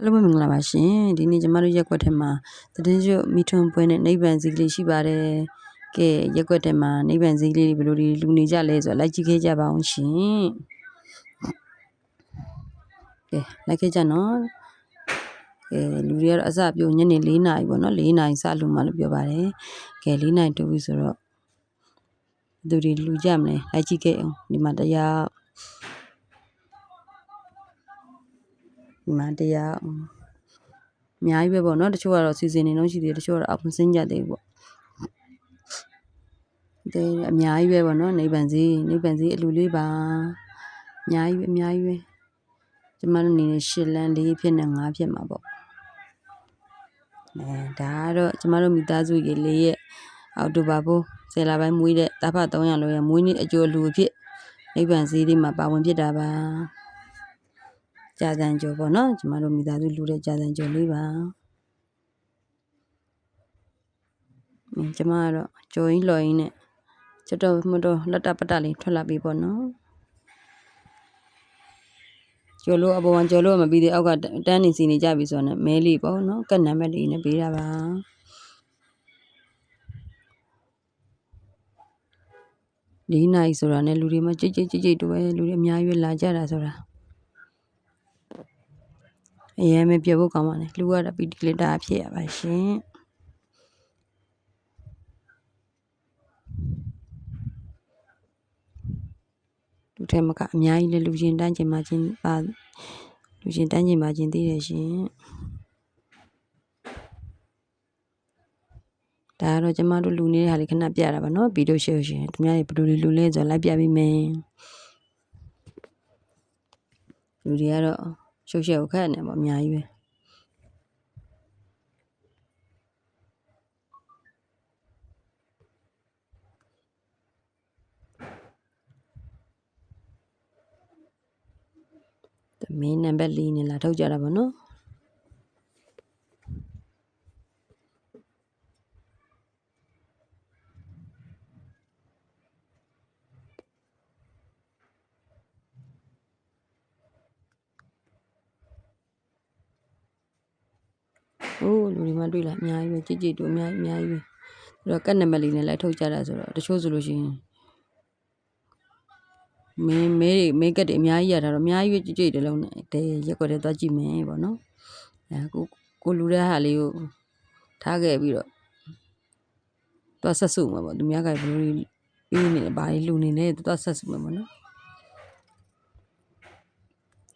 အားလုံးပဲမင်္ဂလာပါရှင်ဒီနေ့ကျမတို့ရက်ကွက်ထဲမှာသတင်းကျွတ်မိထွန်းပွဲနဲ့နိဗ္ဗာန်စည်းကလေးရှိပါတယ်ကဲရက်ကွက်ထဲမှာနိဗ္ဗာန်စည်းကလေးတွေဘယ်လိုတွေလူနေကြလဲဆိုတော့လိုက်ကြည့်ခဲ့ကြပါအောင်ရှင်ကဲလိုက်ခဲ့ကြနော်ကဲလူတွေကတော့အစပြုံညနေ4နာရီပေါ့နော်4နာရီစလူမှလို့ပြောပါတယ်ကဲ4နာရီတူပြီဆိုတော့သူတွေလူကြမလဲလိုက်ကြည့်ခဲ့အောင်ဒီမှာတရား ဒီမှာတရားအများကြီးပဲပေါ့နော်တချို့ကတော့စီစဉ်နေတော့ရှိသေးတယ်တချို့ကတော့အောင်စင်းကြသေးဘူးပေါ့တဲ့အများကြီးပဲပေါ့နော်နိဗ္ဗာန်စီနိဗ္ဗာန်စီအလူလေးပါအများကြီးပဲအများကြီးပဲကျမတို့နေနေရှစ်လန်းလေးဖြစ်နေငါးဖြစ်မှာပေါ့အဲဒါကတော့ကျမတို့မိသားစုကြီးလေးရဲ့အောက်တိုဘာဘိုးဆယ်လပိုင်းမွေးတဲ့တာဖ300လောရဲ့မွေးနေ့အကျိုးလူအဖြစ်နိဗ္ဗာန်စီလေးမှာပါဝင်ဖြစ်တာပါ ကြာစံကျော်ပေါ့နော်ကျမတို့မိသားစုလူတဲ့ကြာစံကျော်လေးပါအင်းကျမကတော့ကျော်ရင်လော်ရင်နဲ့ကျွတ်တော့မတော့လက်တပတလေးထွက်လာပြီပေါ့နော်ကျော်လို့အပေါ်ကကျော်လို့မပြီးသေးအောက်ကတန်းနေစီနေကြပြီဆိုတော့မဲလေးပေါ့နော်ကတ်နံပါတ်လေးနဲ့ပေးတာပါလေးနိုင်ဆိုတာနဲ့လူတွေမကြိတ်ကြိတ်ကြိတ်ကြိတ်တူပဲလူတွေအများကြီးလာကြတာဆိုတာ အရင်မပြဖို့ကောင်းပါနဲ့လူကတော့ပီတီလီတာဖြစ်ရပါရှင်လူထဲမှာကအများကြီးလေလူချင်းတန်းကျင်မှချင်းပါလူချင်းတန်းကျင်မှချင်းသိတယ်ရှင်ဒါကတော့ကျမတို့လူနေတဲ့ဟာလေးခဏပြတာပါနော်ဗီဒီယိုရှယ်ရှင်သူများတွေဘယ်လိုလူလဲဆိုတော့လိုက်ပြပြီးမယ်လူတွေကတော့ ရှုပ်ရှက်ကိုခက်နေပါအများကြီးပဲမင်းနံပါတ်၄နဲ့လာထုတ်ကြတာပါနော်။ အိုးလူတွေမှတွေ့လာအများကြီးပဲကြည်ကြည်တူအများကြီးအများကြီးပဲ။အဲ့တော့ကတ်နံပါတ်လေးနဲ့လိုက်ထုတ်ကြတာဆိုတော့တချို့ဆိုလို့ရှိရင်မင်းမဲတွေမဲကတ်တွေအများကြီးရတာတော့အများကြီးပဲကြည်ကြည်တလုံးနဲ့တဲရက်ွက်တဲ့သွားကြည့်မယ်ပေါ့နော်။အဲကိုကိုလူတဲ့ဟာလေးကိုထားခဲ့ပြီးတော့သွားဆက်စုမှာပေါ့သူများကဘယ်လိုပြီးနေဘာလေးလူနေလဲသွားဆက်စုမှာပေါ့နော်။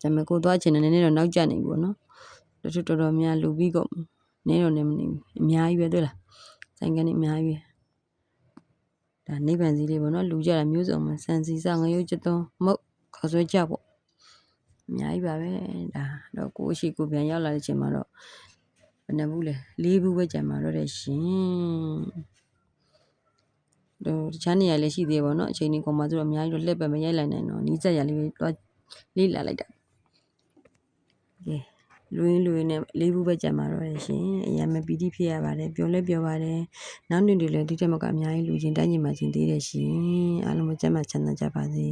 ဒါပေမဲ့ကိုသွားချင်တယ်နည်းနည်းတော့နောက်ကျနေပြီပေါ့နော်။တချို့တော်တော်များလူပြီးကုန် နည်းတော့နေမနေဘူးအများကြီးပဲတွေ့လားဆိုင်ကနေအများကြီးပဲဒါနိဗ္ဗာန်စီလေးပေါ့နော်လူကြတာမျိုးစုံမှာစံစီစငရုတ်ကျသွန်းမုတ်ခေါ်ဆွဲကြပေါ့အများကြီးပါပဲဒါတော့ကိုရှိကိုပြန်ရောက်လာတဲ့ချိန်မှာတော့ဘယ်နှဘူးလဲလေးဘူးပဲကြံမှာတော့တဲ့ရှင်တော့တခြားနေရာလည်းရှိသေးပေါ့နော်အချိန်ကြီးကုန်မှာဆိုတော့အများကြီးတော့လက်ပဲမရိုက်လိုက်နိုင်တော့နီးစက်ရလေးပဲတွားလေးလာလိုက်တာကဲ လူရင်းလူရင်းနဲ့လေးဘူးပဲကြံပါတော့တယ်ရှင်အရင်မပီတိဖြစ်ရပါတယ်ပြောလဲပြောပါတယ်နောက်နေ့တွေလည်းဒီတက်မကအများကြီးလူချင်းတိုင်းညီမချင်းသေးတယ်ရှင်အားလုံးပဲကြမ်းမှချမ်းသာကြပါစေ